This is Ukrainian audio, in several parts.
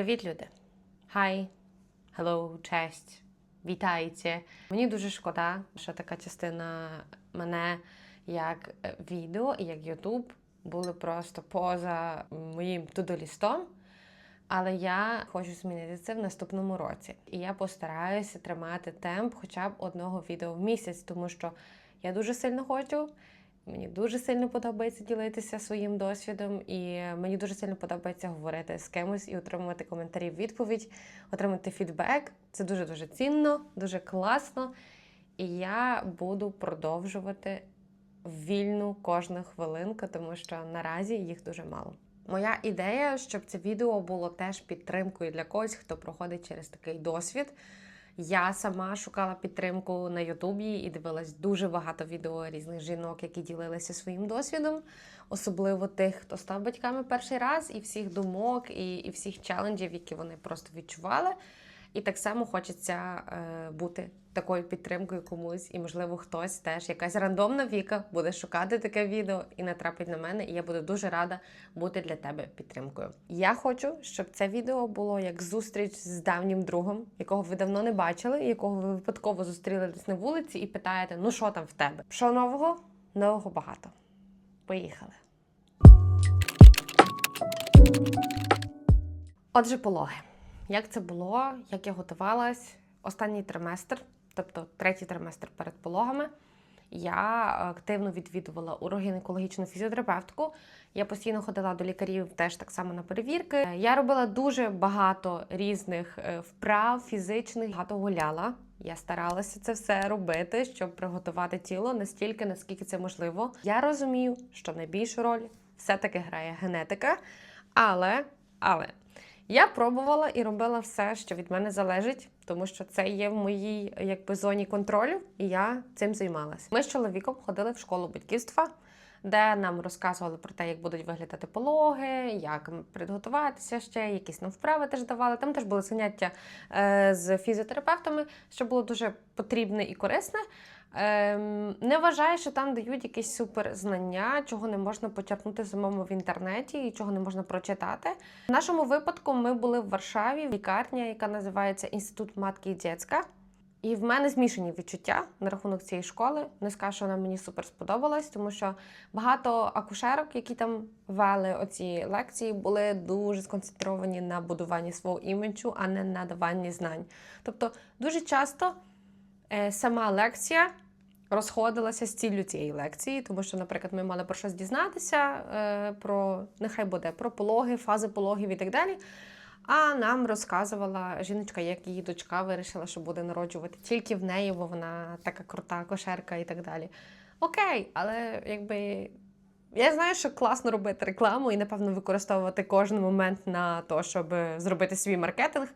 Привіт, люди! Хай, hello, честь, вітайте. Мені дуже шкода, що така частина мене як е, відео і як Ютуб були просто поза моїм тудолістом. Але я хочу змінити це в наступному році. І я постараюся тримати темп хоча б одного відео в місяць, тому що я дуже сильно хочу. Мені дуже сильно подобається ділитися своїм досвідом, і мені дуже сильно подобається говорити з кимось і отримувати коментарі, відповідь, отримати фідбек. Це дуже дуже цінно, дуже класно. І я буду продовжувати вільну кожну хвилинку, тому що наразі їх дуже мало. Моя ідея, щоб це відео було теж підтримкою для когось, хто проходить через такий досвід. Я сама шукала підтримку на Ютубі і дивилась дуже багато відео різних жінок, які ділилися своїм досвідом, особливо тих, хто став батьками перший раз, і всіх думок, і, і всіх челенджів, які вони просто відчували. І так само хочеться е, бути такою підтримкою комусь, і, можливо, хтось теж, якась рандомна віка, буде шукати таке відео і натрапить на мене. І я буду дуже рада бути для тебе підтримкою. Я хочу, щоб це відео було як зустріч з давнім другом, якого ви давно не бачили, якого ви випадково зустріли десь на вулиці, і питаєте, ну що там в тебе? Що нового? Нового багато. Поїхали. Отже, пологи. Як це було, як я готувалась останній триместр, тобто третій триместр перед пологами, я активно відвідувала урогінекологічну фізіотерапевтку. Я постійно ходила до лікарів теж так само на перевірки. Я робила дуже багато різних е, вправ фізичних, багато гуляла. Я старалася це все робити, щоб приготувати тіло настільки, наскільки це можливо. Я розумію, що найбільшу роль все-таки грає генетика, але, але я пробувала і робила все, що від мене залежить, тому що це є в моїй якби зоні контролю, і я цим займалася. Ми з чоловіком ходили в школу батьківства, де нам розказували про те, як будуть виглядати пологи, як підготуватися ще, якісь нам вправи теж давали. Там теж були заняття е, з фізіотерапевтами, що було дуже потрібне і корисне. Ем, не вважаю, що там дають якісь суперзнання, чого не можна почерпнути самому в інтернеті і чого не можна прочитати. В нашому випадку ми були в Варшаві, в лікарні, яка називається Інститут матки і дєцька. І в мене змішані відчуття на рахунок цієї школи. Не скажу, що вона мені супер сподобалась, тому що багато акушерок, які там вели оці лекції, були дуже сконцентровані на будуванні свого іміджу, а не на даванні знань. Тобто, дуже часто сама лекція розходилася з ціллю цієї лекції, тому що, наприклад, ми мали про щось дізнатися, е, про нехай буде про пологи, фази пологів і так далі. А нам розказувала жіночка, як її дочка вирішила, що буде народжувати тільки в неї, бо вона така крута кошерка і так далі. Окей, але якби. Я знаю, що класно робити рекламу і, напевно, використовувати кожен момент на те, щоб зробити свій маркетинг.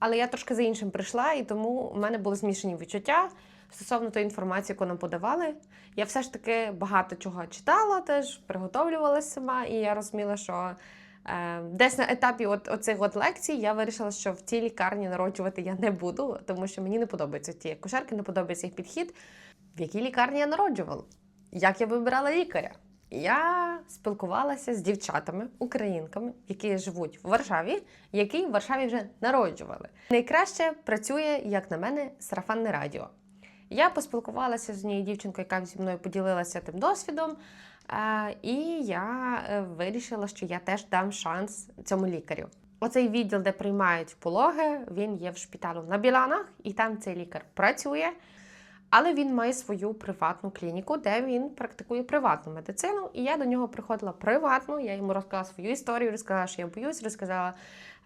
Але я трошки за іншим прийшла, і тому в мене були змішані відчуття стосовно тої інформації, яку нам подавали. Я все ж таки багато чого читала, теж приготовлювалася сама, і я розуміла, що е, десь на етапі от, оцих от лекцій я вирішила, що в цій лікарні народжувати я не буду, тому що мені не подобаються ті кошерки, не подобається їх підхід. В якій лікарні я народжувала? Як я вибирала лікаря? Я спілкувалася з дівчатами, українками, які живуть в Варшаві, які в Варшаві вже народжували. Найкраще працює, як на мене, сарафанне радіо. Я поспілкувалася з однією дівчинкою, яка зі мною поділилася тим досвідом. е, І я е, вирішила, що я теж дам шанс цьому лікарю. Оцей відділ, де приймають пологи, він є в шпиталу на Біланах, і там цей лікар працює. Але він має свою приватну клініку, де він практикує приватну медицину. І я до нього приходила приватно. Я йому розказала свою історію, розказала, що я боюсь, розказала,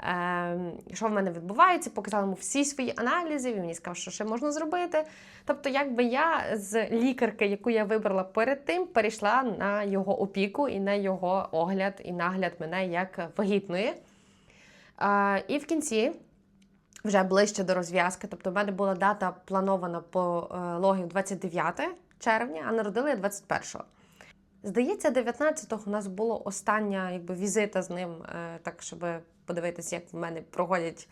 е, що в мене відбувається, показала йому всі свої аналізи. Він мені сказав, що ще можна зробити. Тобто, якби я з лікарки, яку я вибрала перед тим, перейшла на його опіку і на його огляд і нагляд мене як вагітної. Е, і в кінці вже ближче до розв'язки. Тобто, в мене була дата планована по е, логів 29 червня, а народили я 21-го. Здається, 19-го у нас було остання якби, візита з ним, е, так щоб подивитися, як в мене проходять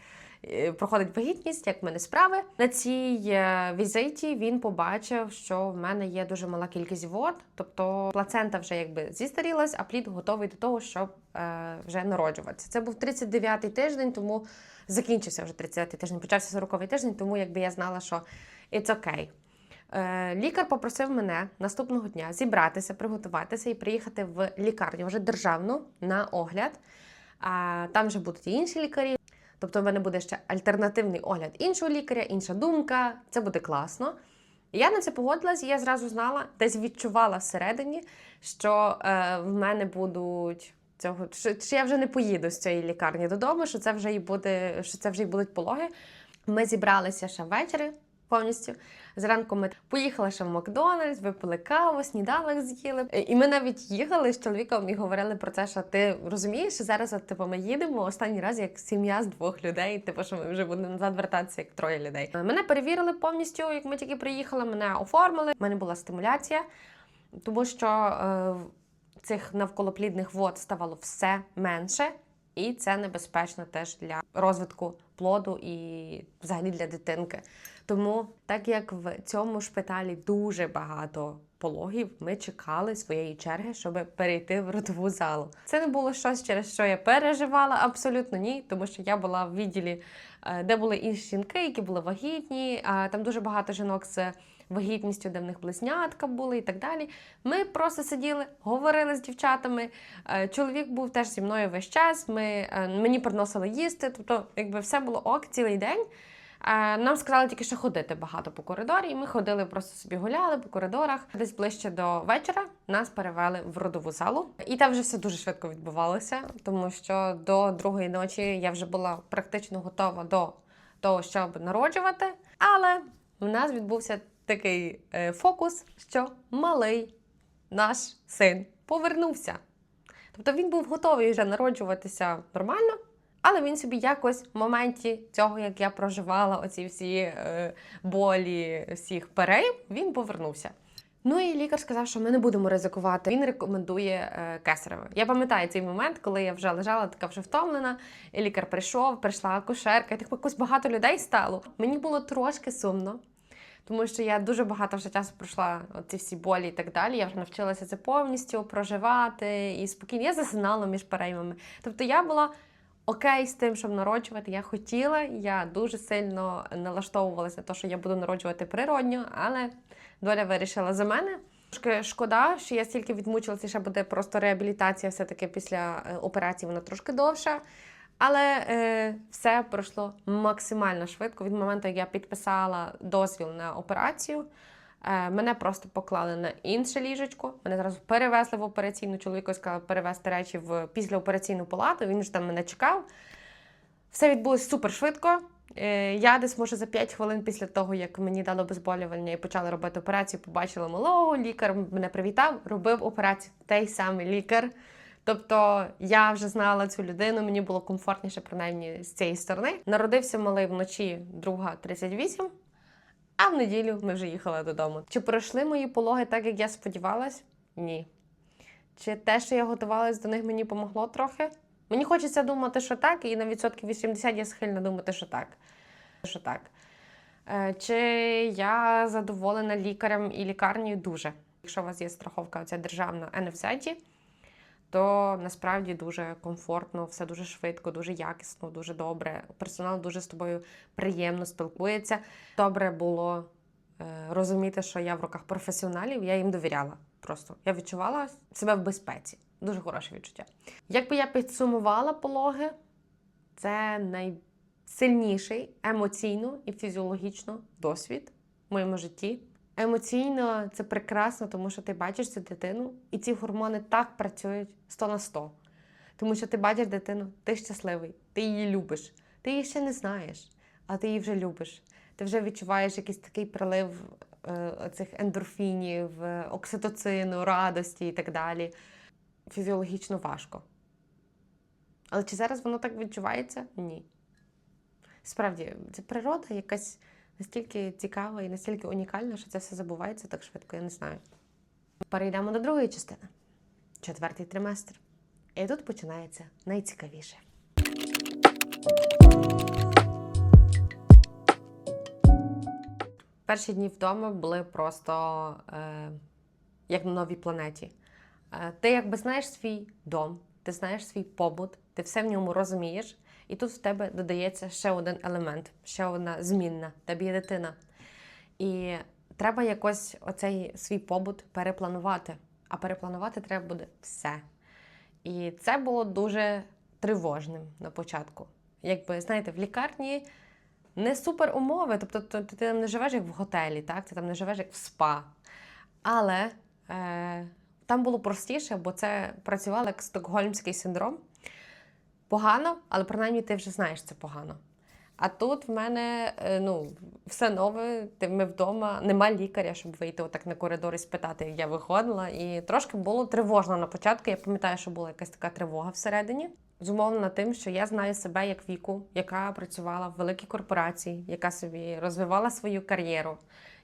проходить вагітність, як в мене справи. На цій е, візиті він побачив, що в мене є дуже мала кількість вод, тобто плацента вже якби зістарілась, а плід готовий до того, щоб е, вже народжуватися. Це був 39-й тиждень, тому закінчився вже 30-й тиждень, почався 40-й тиждень, тому якби я знала, що it's okay. Е, Лікар попросив мене наступного дня зібратися, приготуватися і приїхати в лікарню вже державну на огляд. А там вже будуть і інші лікарі. Тобто, в мене буде ще альтернативний огляд іншого лікаря, інша думка. Це буде класно. Я на це погодилась, і я зразу знала, десь відчувала всередині, що е, в мене будуть цього, що, що я вже не поїду з цієї лікарні додому, що це вже і буде, що це вже і будуть пологи. Ми зібралися ще ввечері повністю. Зранку ми поїхали ще в Макдональдс, випили каву, сніданок з'їли. І ми навіть їхали з чоловіком і говорили про те, що ти розумієш, що зараз от, типу, ми їдемо останній раз як сім'я з двох людей, типу, що ми вже будемо назад вертатися як троє людей. Мене перевірили повністю, як ми тільки приїхали, мене оформили. У мене була стимуляція, тому що е, цих навколоплідних вод ставало все менше. І це небезпечно теж для розвитку плоду і взагалі для дитинки. Тому, так як в цьому шпиталі дуже багато пологів, ми чекали своєї черги, щоб перейти в родову залу. Це не було щось, через що я переживала, абсолютно ні, тому що я була в відділі, е, де були інші жінки, які були вагітні. а Там дуже багато жінок з вагітністю, де в них близнятка були і так далі. Ми просто сиділи, говорили з дівчатами. Е, Чоловік був теж зі мною весь час. Ми, е, мені приносили їсти, тобто, якби все було ок цілий день. Е, Нам сказали тільки, що ходити багато по коридорі, і ми ходили, просто собі гуляли по коридорах. Десь ближче до вечора нас перевели в родову залу, і там вже все дуже швидко відбувалося, тому що до другої ночі я вже була практично готова до того, щоб народжувати. Але в нас відбувся такий е, фокус, що малий наш син повернувся. Тобто він був готовий вже народжуватися нормально. Але він собі якось в моменті цього, як я проживала оці всі е, болі всіх перей, він повернувся. Ну і лікар сказав, що ми не будемо ризикувати. Він рекомендує е, кесареве. Я пам'ятаю цей момент, коли я вже лежала така вже втомлена, і лікар прийшов, прийшла акушерка, і так якось багато людей стало. Мені було трошки сумно. Тому що я дуже багато вже часу пройшла ці всі болі і так далі. Я вже навчилася це повністю проживати і спокійно. Я засинала між переймами. Тобто я була окей з тим, щоб народжувати. Я хотіла, я дуже сильно налаштовувалася на те, що я буду народжувати природньо, але доля вирішила за мене. Трошки шкода, що я стільки відмучилася, ще буде просто реабілітація все-таки після е, операції, вона трошки довша. Але е, все пройшло максимально швидко. Від моменту, як я підписала дозвіл на операцію, мене просто поклали на інше ліжечко. Мене зразу перевезли в операційну. Чоловіку сказали перевезти речі в післяопераційну палату. Він ж там мене чекав. Все відбулося супер швидко. Е, Я десь, може, за 5 хвилин після того, як мені дало обезболювання і почали робити операцію, побачила малого. Лікар мене привітав, робив операцію той самий лікар. Тобто я вже знала цю людину, мені було комфортніше, принаймні, з цієї сторони. Народився малий вночі, друга 38, а в неділю ми вже їхали додому. Чи пройшли мої пологи так, як я сподівалась? Ні. Чи те, що я готувалась до них, мені помогло трохи? Мені хочеться думати, що так, і на відсотків 80 я схильна думати, що так. Що так. Е, Чи я задоволена лікарем і лікарнею? Дуже. Якщо у вас є страховка, ця державна НФЗ, то насправді дуже комфортно, все дуже швидко, дуже якісно, дуже добре. Персонал дуже з тобою приємно спілкується. Добре було е, розуміти, що я в руках професіоналів, я їм довіряла. Просто я відчувала себе в безпеці. Дуже хороше відчуття. Якби я підсумувала пологи, це найсильніший емоційно і фізіологічно досвід в моєму житті. Емоційно це прекрасно, тому що ти бачиш цю дитину, і ці гормони так працюють 100 на 100. Тому що ти бачиш дитину, ти щасливий, ти її любиш. Ти її ще не знаєш, а ти її вже любиш. Ти вже відчуваєш якийсь такий прилив е, цих ендорфінів, е, окситоцину, радості і так далі. Фізіологічно важко. Але чи зараз воно так відчувається? Ні. Справді, це природа якась настільки цікаво і настільки унікально, що це все забувається так швидко, я не знаю. Перейдемо до другої частини четвертий триместр. І тут починається найцікавіше. Перші дні вдома були просто е, як на новій планеті. Е, ти якби знаєш свій дом, ти знаєш свій побут, ти все в ньому розумієш і тут в тебе додається ще один елемент, ще одна змінна, тебе є дитина. І треба якось оцей свій побут перепланувати. А перепланувати треба буде все. І це було дуже тривожним на початку. Якби, знаєте, в лікарні не супер умови, тобто ти, ти там не живеш як в готелі, так? ти там не живеш як в спа. Але е, там було простіше, бо це працювало як стокгольмський синдром. Погано, але принаймні ти вже знаєш це погано. А тут в мене е, ну, все нове, ми вдома, нема лікаря, щоб вийти отак на коридор і спитати, як я виходила. І трошки було тривожно на початку. Я пам'ятаю, що була якась така тривога всередині. Зумовлена тим, що я знаю себе як віку, яка працювала в великій корпорації, яка собі розвивала свою кар'єру,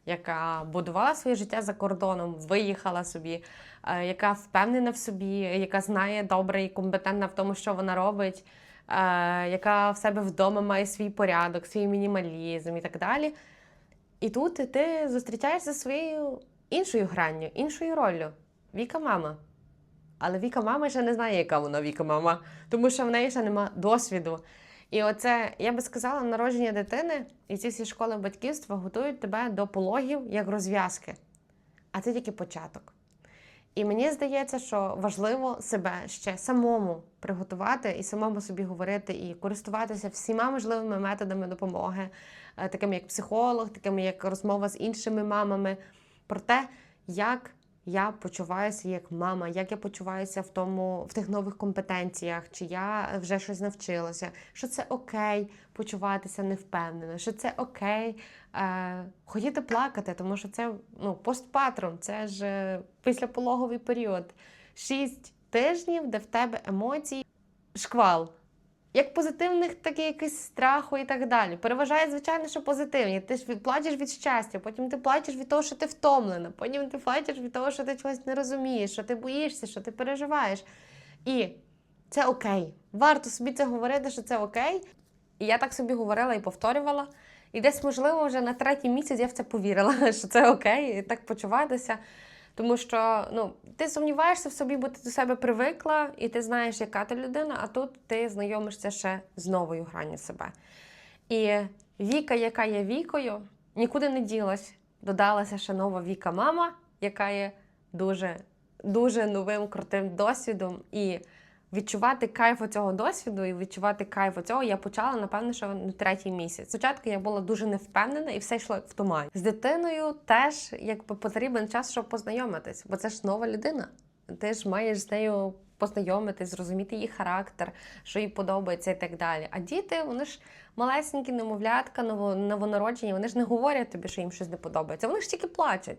яка будувала своє життя за кордоном, виїхала собі, е, яка впевнена в собі, яка знає добре і компетентна в тому, що вона робить е, яка в себе вдома має свій порядок, свій мінімалізм і так далі. І тут ти зустрічаєшся зі своєю іншою гранню, іншою роллю. Віка мама. Але Віка мама ще не знає, яка вона Віка мама, тому що в неї ще нема досвіду. І оце, я би сказала, народження дитини і ці всі школи батьківства готують тебе до пологів як розв'язки. А це тільки початок. І мені здається, що важливо себе ще самому приготувати і самому собі говорити, і користуватися всіма можливими методами допомоги, е, такими як психолог, такими як розмова з іншими мамами, про те, як я почуваюся як мама, як я почуваюся в тому, в тих нових компетенціях, чи я вже щось навчилася, що це окей почуватися невпевнено, що це окей е, хотіти плакати, тому що це ну, постпатрон, це ж е, післяпологовий період. Шість тижнів, де в тебе емоції, шквал. Як позитивних, так і якийсь страху і так далі. Переважає, звичайно, що позитивні. Ти ж плачеш від щастя, потім ти плачеш від того, що ти втомлена, потім ти плачеш від того, що ти чогось не розумієш, що ти боїшся, що ти переживаєш. І це окей. Варто собі це говорити, що це окей. І я так собі говорила і повторювала. І десь, можливо, вже на третій місяць я в це повірила, що це окей, і так почуватися. Тому що ну, ти сумніваєшся в собі, бо ти до себе привикла, і ти знаєш, яка ти людина, а тут ти знайомишся ще з новою гранню себе. І Віка, яка є вікою, нікуди не ділась. Додалася ще нова Віка мама, яка є дуже, дуже новим крутим досвідом. І відчувати кайф цього досвіду і відчувати кайф цього я почала, напевно, що на третій місяць. Спочатку я була дуже невпевнена і все йшло в тумані. З дитиною теж якби потрібен час, щоб познайомитись, бо це ж нова людина. Ти ж маєш з нею познайомитись, зрозуміти її характер, що їй подобається і так далі. А діти, вони ж малесенькі, немовлятка, ново- новонароджені, вони ж не говорять тобі, що їм щось не подобається. Вони ж тільки плачуть.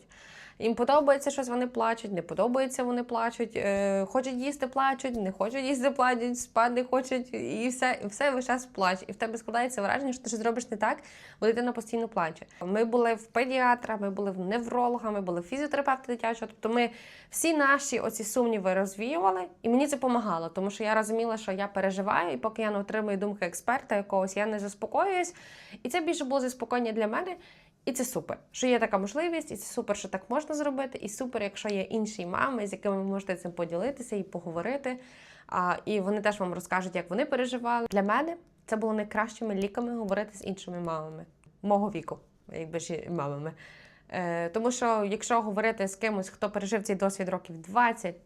Їм подобається щось, вони плачуть, не подобається, вони плачуть, е, хочуть їсти, плачуть, не хочуть їсти, плачуть, спати хочуть, і все, і все весь час плач. І в тебе складається враження, що ти щось зробиш не так, бо дитина постійно плаче. Ми були в педіатра, ми були в невролога, ми були в фізіотерапевта дитячого. Тобто ми всі наші оці сумніви розвіювали, і мені це допомагало, тому що я розуміла, що я переживаю, і поки я не отримую думки експерта якогось, я не заспокоююсь. І це більше було заспокоєння для мене. І це супер, що є така можливість, і це супер, що так можна зробити. І супер, якщо є інші мами, з якими ви можете цим поділитися і поговорити. А, і вони теж вам розкажуть, як вони переживали. Для мене це було найкращими ліками говорити з іншими мамами мого віку, якби ж мамами. Е, тому що якщо говорити з кимось, хто пережив цей досвід років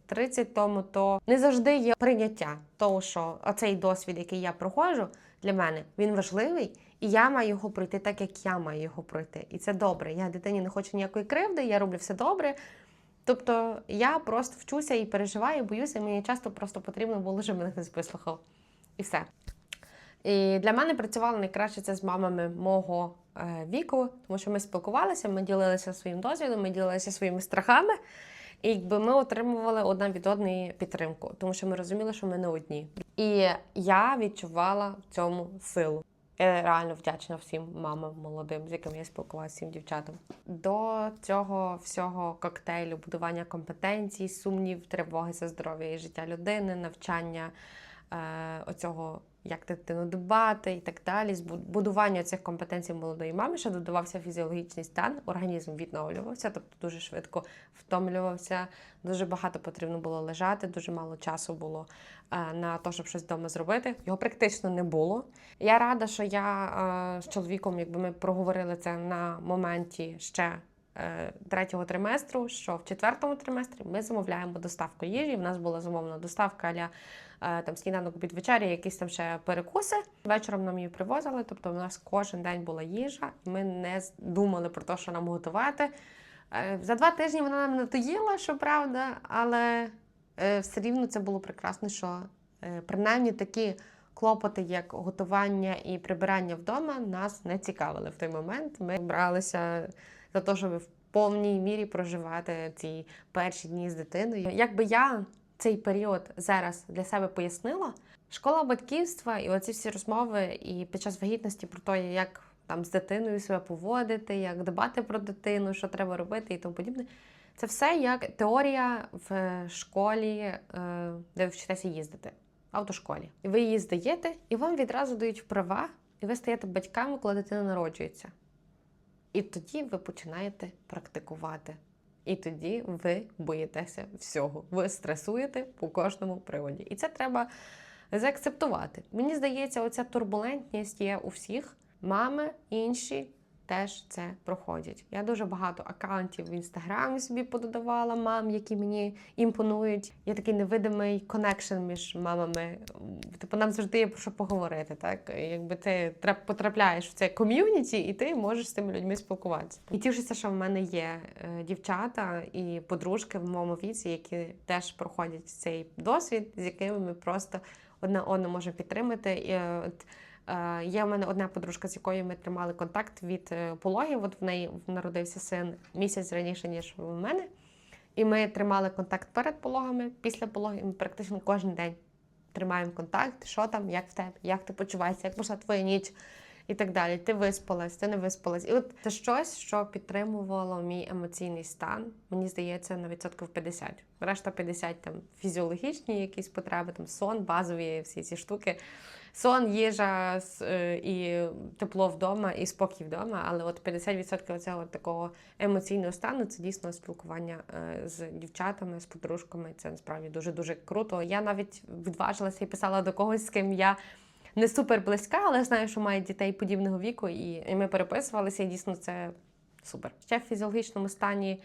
20-30 тому, то не завжди є прийняття того, що оцей досвід, який я проходжу, для мене він важливий, і я маю його пройти так, як я маю його пройти. І це добре. Я дитині не хочу ніякої кривди, я роблю все добре. Тобто я просто вчуся і переживаю, і боюся, і мені часто просто потрібно було, щоб мене хтось вислухав. І все. І для мене працювало найкраще це з мамами мого е, віку, тому що ми спілкувалися, ми ділилися своїм досвідом, ми ділилися своїми страхами, і якби ми отримували одна від одної підтримку, тому що ми розуміли, що ми не одні. І я відчувала в цьому силу. Я реально вдячна всім мамам молодим, з якими я спілкувалася, всім дівчатам. До цього всього коктейлю, будування компетенцій, сумнів, тривоги за здоров'я і життя людини, навчання е, оцього, як дитину дбати і так далі. Будування цих компетенцій молодої мами, ще додавався фізіологічний стан, організм відновлювався, тобто дуже швидко втомлювався, дуже багато потрібно було лежати, дуже мало часу було на те, щоб щось вдома зробити. Його практично не було. Я рада, що я е, з чоловіком, якби ми проговорили це на моменті ще. е, Третього триместру, що в четвертому триместрі ми замовляємо доставку їжі. В нас була замовлена доставка аля е, там сніданок під вечері, якісь там ще перекуси. Вечором нам її привозили. Тобто, у нас кожен день була їжа. Ми не думали про те, що нам готувати. Е, За два тижні вона нам надоїла, щоправда, але е, все рівно це було прекрасно, що е, принаймні такі клопоти, як готування і прибирання вдома, нас не цікавили в той момент. Ми бралися за те, щоб в повній мірі проживати ці перші дні з дитиною. Якби я цей період зараз для себе пояснила, школа батьківства і оці всі розмови, і під час вагітності про те, як там з дитиною себе поводити, як дбати про дитину, що треба робити і тому подібне. Це все як теорія в школі, е, де ви вчитеся їздити, в автошколі. Ви її здаєте, і вам відразу дають права, і ви стаєте батьками, коли дитина народжується. І тоді ви починаєте практикувати. І тоді ви боїтеся всього. Ви стресуєте по кожному приводі. І це треба заакцептувати. Мені здається, оця турбулентність є у всіх. Мами інші теж це проходять. Я дуже багато акаунтів в інстаграмі собі пододавала мам, які мені імпонують. Є такий невидимий коннекшн між мамами. Типу, нам завжди є про що поговорити. Так, якби ти трап- потрапляєш в це ком'юніті, і ти можеш з тими людьми спілкуватися. І тішуся, що в мене є е, дівчата і подружки в моєму віці, які теж проходять цей досвід, з якими ми просто одна одну можемо підтримати. І, от, Є в мене одна подружка, з якою ми тримали контакт від е, пологів. От в неї народився син місяць раніше, ніж в мене. І ми тримали контакт перед пологами, після пологів. Ми практично кожен день тримаємо контакт. Що там, як в тебе, як ти почуваєшся, як пройшла твоя ніч і так далі. Ти виспалась, ти не виспалась. І от це щось, що підтримувало мій емоційний стан. Мені здається, на відсотків 50. Решта 50 там фізіологічні якісь потреби, там сон, базові всі ці штуки. Сон, їжа е, і тепло вдома, і спокій вдома. Але от 50% цього такого емоційного стану це дійсно спілкування е, з дівчатами, з подружками. Це насправді дуже дуже круто. Я навіть відважилася і писала до когось, з ким я не супер близька, але знаю, що мають дітей подібного віку, і, і ми переписувалися, і дійсно це супер. Ще в фізіологічному стані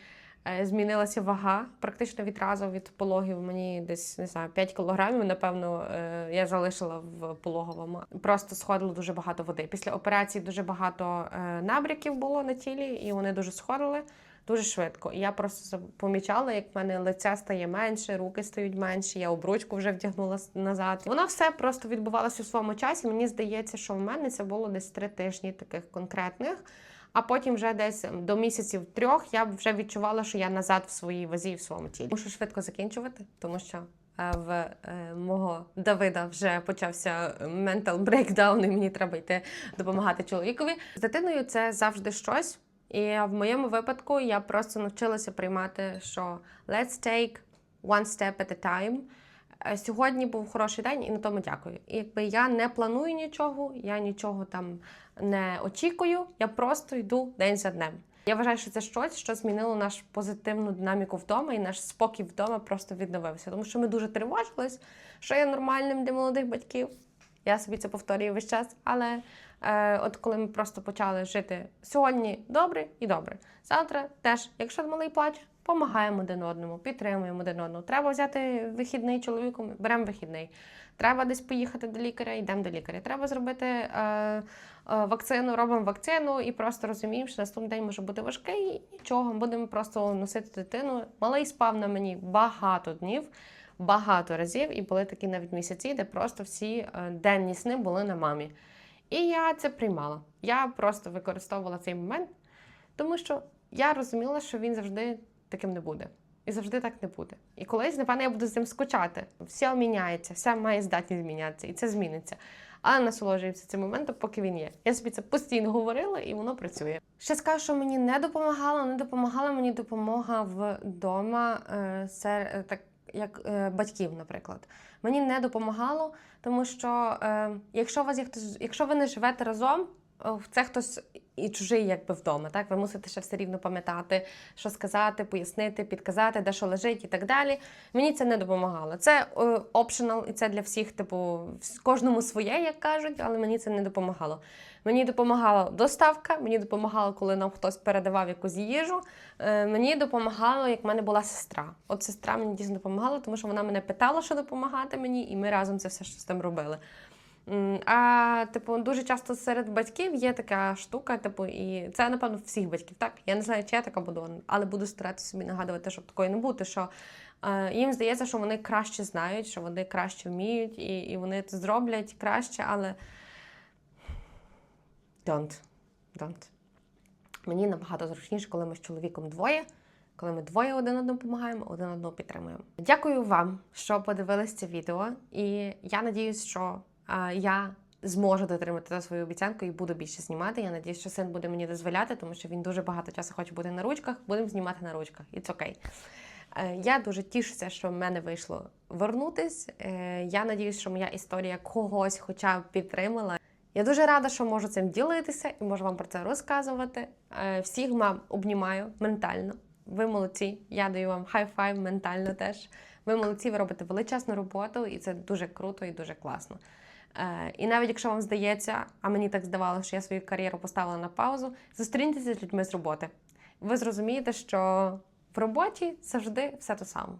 е, змінилася вага практично відразу від пологів. Мені десь не знаю 5 кілограмів. Напевно, е, я залишила в пологовому. Просто сходило дуже багато води. Після операції дуже багато е, набряків було на тілі, і вони дуже сходили. Дуже швидко. І я просто помічала, як в мене лице стає менше, руки стають менші, я обручку вже вдягнула назад. Воно все просто відбувалося в своєму часі. Мені здається, що в мене це було десь три тижні таких конкретних. А потім вже десь до місяців трьох я вже відчувала, що я назад в своїй вазі в своєму тілі. Мушу швидко закінчувати, тому що е, в е, мого Давида вже почався ментал брейкдаун, і мені треба йти допомагати чоловікові. З дитиною це завжди щось. І в моєму випадку я просто навчилася приймати, що let's take one step at a time. Е, Сьогодні був хороший день, і на тому дякую. І якби я не планую нічого, я нічого там не очікую, я просто йду день за днем. Я вважаю, що це щось, що змінило нашу позитивну динаміку вдома, і наш спокій вдома просто відновився. Тому що ми дуже тривожились, що є нормальним для молодих батьків. Я собі це повторюю весь час. Але е, от коли ми просто почали жити сьогодні добре і добре. Завтра теж, якщо малий плаче, допомагаємо один одному, підтримуємо один одного. Треба взяти вихідний чоловіком, беремо вихідний. Треба десь поїхати до лікаря, йдемо до лікаря. Треба зробити е, е, вакцину, робимо вакцину і просто розуміємо, що наступний день може бути важкий, і нічого, будемо просто носити дитину. Малий спав на мені багато днів, багато разів, і були такі навіть місяці, де просто всі е, денні сни були на мамі. І я це приймала. Я просто використовувала цей момент, тому що я розуміла, що він завжди таким не буде. І завжди так не буде. І колись, напевно, я буду з цим скучати. Все міняється, все має здатність змінятися, і це зміниться. Але насолоджуємося цим моментом, поки він є. Я собі це постійно говорила, і воно працює. Ще скажу, що мені не допомагало, не допомагала мені допомога вдома. Е, сер- е, так як е, батьків, наприклад. Мені не допомагало, тому що е, якщо вас є хтось, якщо ви не живете разом, це хтось і чужий, якби вдома. Так, ви мусите ще все рівно пам'ятати, що сказати, пояснити, підказати, де що лежить і так далі. Мені це не допомагало. Це е, optional, і це для всіх, типу, кожному своє, як кажуть, але мені це не допомагало. Мені допомагала доставка, мені допомагало, коли нам хтось передавав якусь їжу. Е, мені допомагало, як в мене була сестра. От сестра мені дійсно допомагала, тому що вона мене питала, що допомагати мені, і ми разом це все що з тим робили. А типу, дуже часто серед батьків є така штука, типу, і це напевно всіх батьків. Так я не знаю, чи я така буду, але буду старатися собі нагадувати, щоб такої не бути. Що е, їм здається, що вони краще знають, що вони краще вміють, і, і вони це зроблять краще, але don't. Don't. Мені набагато зручніше, коли ми з чоловіком двоє, коли ми двоє один одному допомагаємо, один одного підтримуємо. Дякую вам, що подивились це відео, і я надіюсь, що я зможу дотримати свою обіцянку і буду більше знімати. Я надіюсь, що син буде мені дозволяти, тому що він дуже багато часу хоче бути на ручках. Будемо знімати на ручках. It's okay. Е, Я дуже тішуся, що в мене вийшло вернутись. Е, Я надіюсь, що моя історія когось хоча б підтримала. Я дуже рада, що можу цим ділитися і можу вам про це розказувати. Е, Всіх мам обнімаю ментально. Ви молодці. Я даю вам хай-файв ментально теж. Ви молодці, ви робите величезну роботу, і це дуже круто і дуже класно. Е, І навіть якщо вам здається, а мені так здавалося, що я свою кар'єру поставила на паузу, зустріньтеся з людьми з роботи. Ви зрозумієте, що в роботі завжди все те саме.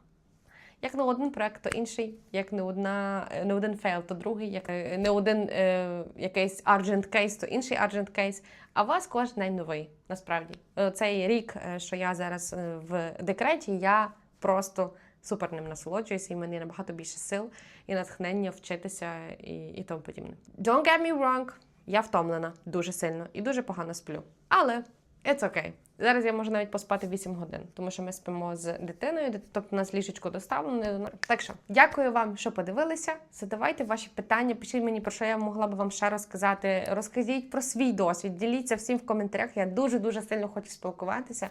Як не один проект, то інший, як не одна, не один фейл, то другий, як е, не один е, якийсь urgent case, то інший urgent case. А у вас кожен день новий, насправді. Е, Цей рік, е, що я зараз е, в декреті, я просто супер ним насолоджуюся, і мені набагато більше сил і натхнення вчитися і, і тому подібне. Don't get me wrong, я втомлена дуже сильно і дуже погано сплю. Але it's okay. Зараз я можу навіть поспати 8 годин, тому що ми спимо з дитиною, тобто нас ліжечко доставлене. Так що дякую вам, що подивилися. Задавайте ваші питання, пишіть мені про що я могла би вам ще розказати. Розкажіть про свій досвід, діліться всім в коментарях. Я дуже дуже сильно хочу спілкуватися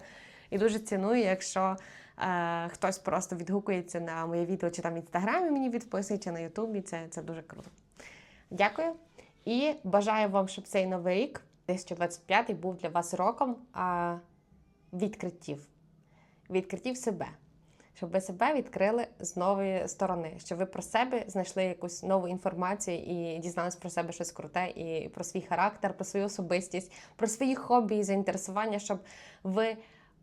і дуже ціную, якщо е, хтось просто відгукується на моє відео, чи там в інстаграмі мені відписує, чи на Ютубі. Це, це дуже круто. Дякую і бажаю вам, щоб цей новий рік, 2025, був для вас роком а, відкриттів, відкриттів себе. Щоб ви себе відкрили з нової сторони, щоб ви про себе знайшли якусь нову інформацію і дізнались про себе щось круте, і про свій характер, про свою особистість, про свої хобі і заінтересування, щоб ви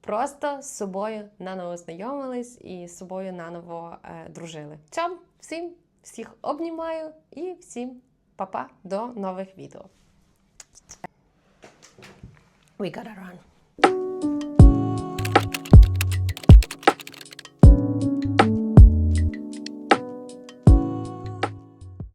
просто з собою наново знайомились і з собою наново е, дружили. Цьом всім всіх обнімаю і всім па-па до нових відео. We gotta run.